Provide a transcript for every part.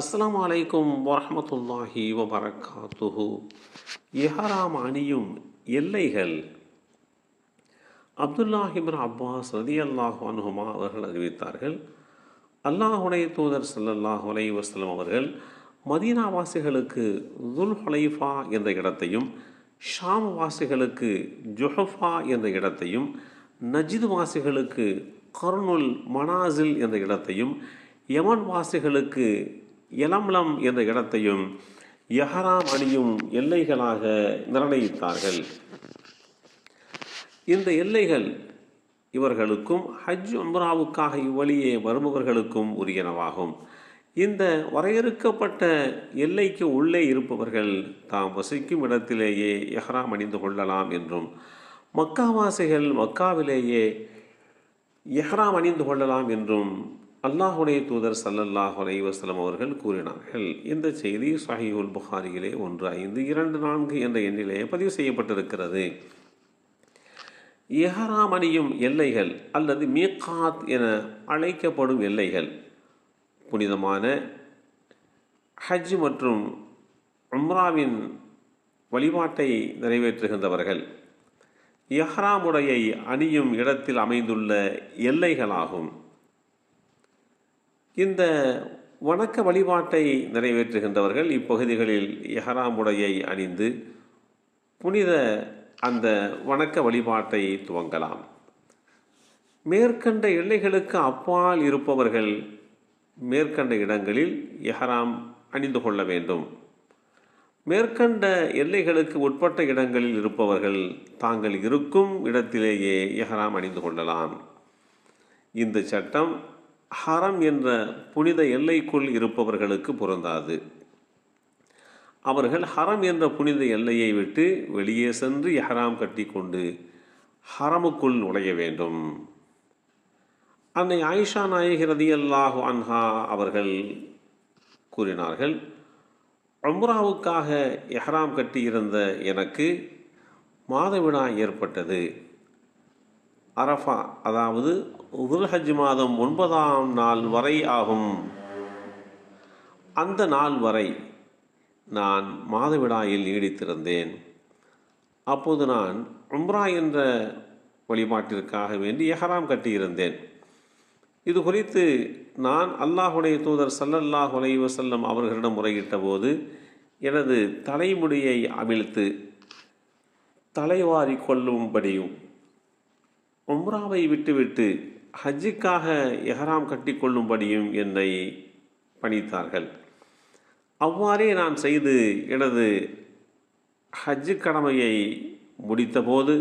அஸ்லாம் அலைக்கும் வரமத்துல்லாஹி வபரகாத்துஹு. இஹராம் அணியும் எல்லைகள். அப்துல்லாஹிபின் அப்பாஸ் ரதி அல்லாஹ் அனுகுமா அவர்கள் அறிவித்தார்கள். அல்லாஹுடைய தூதர் ஸல்லல்லாஹு அலை வஸ்லம் அவர்கள் மதீனா வாசிகளுக்கு துல் ஹுலைஃபா என்ற இடத்தையும் ஷாம் வாசிகளுக்கு ஜொஹஃபா என்ற இடத்தையும் நஜித் வாசிகளுக்கு கருணுல் மனாசில் என்ற இடத்தையும் யமன் வாசிகளுக்கு எலம்லம் என்ற இடத்தையும் யஹராம் அணியும் எல்லைகளாக நிர்ணயித்தார்கள். இந்த எல்லைகள் இவர்களுக்கும் ஹஜ் உம்ராவுக்காக இவ்வழியே வருபவர்களுக்கும் உரியனவாகும். இந்த வரையறுக்கப்பட்ட எல்லைக்கு உள்ளே இருப்பவர்கள் தாம் வசிக்கும் இடத்திலேயே எஹ்ராம் அணிந்து கொள்ளலாம் என்றும் மக்காவாசிகள் மக்காவிலேயே எஹ்ராம் அணிந்து கொள்ளலாம் என்றும் அல்லாஹுடைய தூதர் சல்லல்லாஹ் அலைஹி அவர்கள் கூறினார்கள் இந்த செய்தி சஹீஹுல் புகாரியிலே ஒன்று ஐந்து இரண்டு நான்கு என்ற எண்ணிலே பதிவு செய்யப்பட்டிருக்கிறது. எஹராம் அணியும் எல்லைகள் அல்லது மீகாத் என அழைக்கப்படும் எல்லைகள் புனிதமான ஹஜ் மற்றும் உம்ராவின் வழிபாட்டை நிறைவேற்றுகின்றவர்கள். எஹ்ராமுடையை அணியும் இடத்தில் அமைந்துள்ள எல்லைகளாகும். இந்த வணக்க வழிபாட்டை நிறைவேற்றுகின்றவர்கள் இப்பகுதிகளில் எஹராமுடையை அணிந்து புனித அந்த வணக்க வழிபாட்டை துவங்கலாம். மேற்கண்ட எல்லைகளுக்கு அப்பால் இருப்பவர்கள் மேற்கண்ட இடங்களில் எஹராம் அணிந்து கொள்ள வேண்டும். மேற்கண்ட எல்லைகளுக்கு உட்பட்ட இடங்களில் இருப்பவர்கள் தாங்கள் இருக்கும் இடத்திலேயே எஹராம் அணிந்து கொள்ளலாம். இந்த சட்டம் ஹரம் என்ற புனித எல்லைக்குள் இருப்பவர்களுக்கு பொருந்தாது. அவர்கள் ஹரம் என்ற புனித எல்லையை விட்டு வெளியே சென்று எஹராம் கட்டி கொண்டு ஹரமுக்குள் நுழைய வேண்டும். அன்னை ஆயிஷா நாயகி ரதியல்லாஹு அன்ஹா அவர்கள் கூறினார்கள் உம்ராவுக்காக எஹராம் கட்டியிருந்த எனக்கு மாதவிடா ஏற்பட்டது. அரஃபா அதாவது உதுல்ஹஜ் மாதம் ஒன்பதாம் நாள் வரை ஆகும். அந்த நாள் வரை நான் மாதவிடாயில் நீடித்திருந்தேன். அப்போது நான் உம்ரா என்ற வழிபாட்டிற்காக வேண்டி எஹராம் கட்டியிருந்தேன். இது குறித்து நான் அல்லாஹுடைய தூதர் சல்லல்லாஹ் செல்லம் அவர்களிடம் முறையிட்ட போது எனது தலைமுடியை அமிழ்த்து தலைவாரி கொள்ளும்படியும் உம்ராவை விட்டுவிட்டு ஹஜ்ஜுக்காக எஹராம் கட்டிக்கொள்ளும்படியும் என்னை பணித்தார்கள். அவ்வாறே நான் செய்து எனது ஹஜ்ஜு கடமையை முடித்தபோது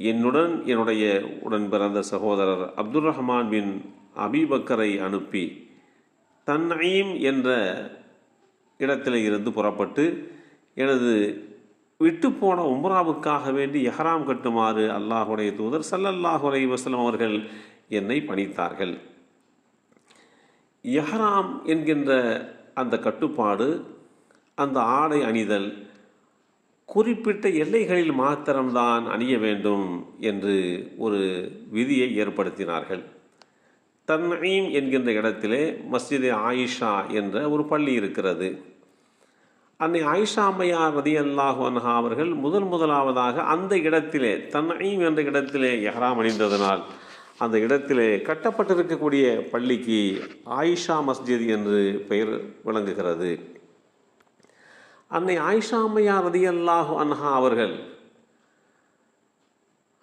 என்னுடன் என்னுடைய உடன் பிறந்த சகோதரர் அப்துல் ரஹ்மான் பின் அபிபக்கரை அனுப்பி தன்னையும் என்ற இடத்தில் இருந்து புறப்பட்டு எனது விட்டு போன உம்ராவுக்காக வேண்டி எஹராம் கட்டுமாறு அல்லாஹுடைய தூதர் சல்லல்லாஹு வசலம் அவர்கள் என்னை பணித்தார்கள். எஹராம் என்கின்ற அந்த கட்டுப்பாடு அந்த ஆடை அணிதல் குறிப்பிட்ட எல்லைகளில் மாத்திரம்தான் அணிய வேண்டும் என்று ஒரு விதியை ஏற்படுத்தினார்கள். தன்மீம் என்கின்ற இடத்திலே மஸ்ஜிதே ஆயிஷா என்ற ஒரு பள்ளி இருக்கிறது. அன்னை ஆயிஷா அம்மையார் ரதி அல்லாஹு அன்ஹா அவர்கள் முதல் முதலாவதாக அந்த இடத்திலே தன்னையும் என்ற இடத்திலே எஹராம் அணிந்ததனால் அந்த இடத்திலே கட்டப்பட்டிருக்கக்கூடிய பள்ளிக்கு ஆயிஷா மஸ்ஜித் என்று பெயர் விளங்குகிறது. அன்னை ஆயிஷா அம்மையார் ரதி அல்லாஹு அன்ஹா அவர்கள்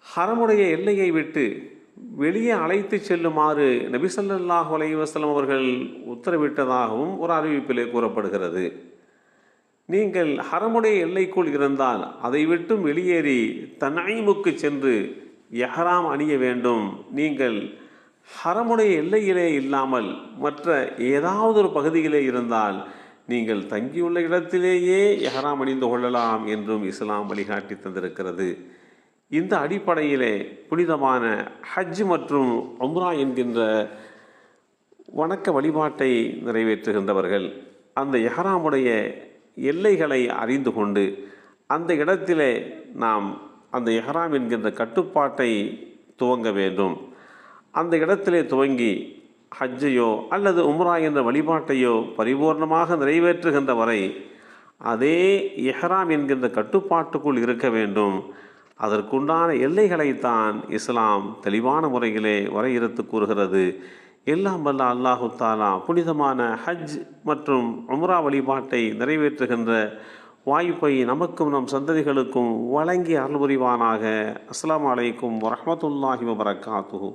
ஹரமுடைய எல்லையை விட்டு வெளியே அழைத்து செல்லுமாறு நபிசல்லாஹு அலைவாஸ்லம் அவர்கள் உத்தரவிட்டதாகவும் ஒரு அறிவிப்பிலே கூறப்படுகிறது. நீங்கள் ஹரமுடைய எல்லைக்குள் இருந்தால் அதை விட்டும் வெளியேறி தன்னைமுக்கு சென்று எஹராம் அணிய வேண்டும். நீங்கள் ஹரமுடைய எல்லையிலே இல்லாமல் மற்ற ஏதாவது ஒரு பகுதியிலே இருந்தால் நீங்கள் தங்கியுள்ள இடத்திலேயே எஹராம் அணிந்து கொள்ளலாம் என்றும் இஸ்லாம் வழிகாட்டி தந்திருக்கிறது. இந்த அடிப்படையிலே புனிதமான ஹஜ் மற்றும் உம்ரா என்கின்ற வணக்க வழிபாட்டை நிறைவேற்றுகின்றவர்கள் அந்த எஹராமுடைய எல்லைகளை அறிந்து கொண்டு அந்த இடத்திலே நாம் அந்த எஹராம் என்கின்ற கட்டுப்பாட்டை துவங்க வேண்டும். அந்த இடத்திலே துவங்கி ஹஜ்ஜையோ அல்லது உம்ரா என்ற வழிபாட்டையோ பரிபூர்ணமாக நிறைவேற்றுகின்ற வரை அதே எஹராம் என்கின்ற கட்டுப்பாட்டுக்குள் இருக்க வேண்டும். அதற்குண்டான எல்லைகளைத்தான் இஸ்லாம் தெளிவான முறையிலே வரையறுத்து கூறுகிறது. எல்லாம் வல்ல அல்லாஹு தாலா புனிதமான ஹஜ் மற்றும் உம்ரா வழிபாட்டை நிறைவேற்றுகின்ற வாய்ப்பை நமக்கும் நம் சந்ததிகளுக்கும் வழங்கி அருள் புரிவானாக. அஸ்லாம் வலைக்கும் வரமத்துல்லாஹி வபரகாத்துஹு.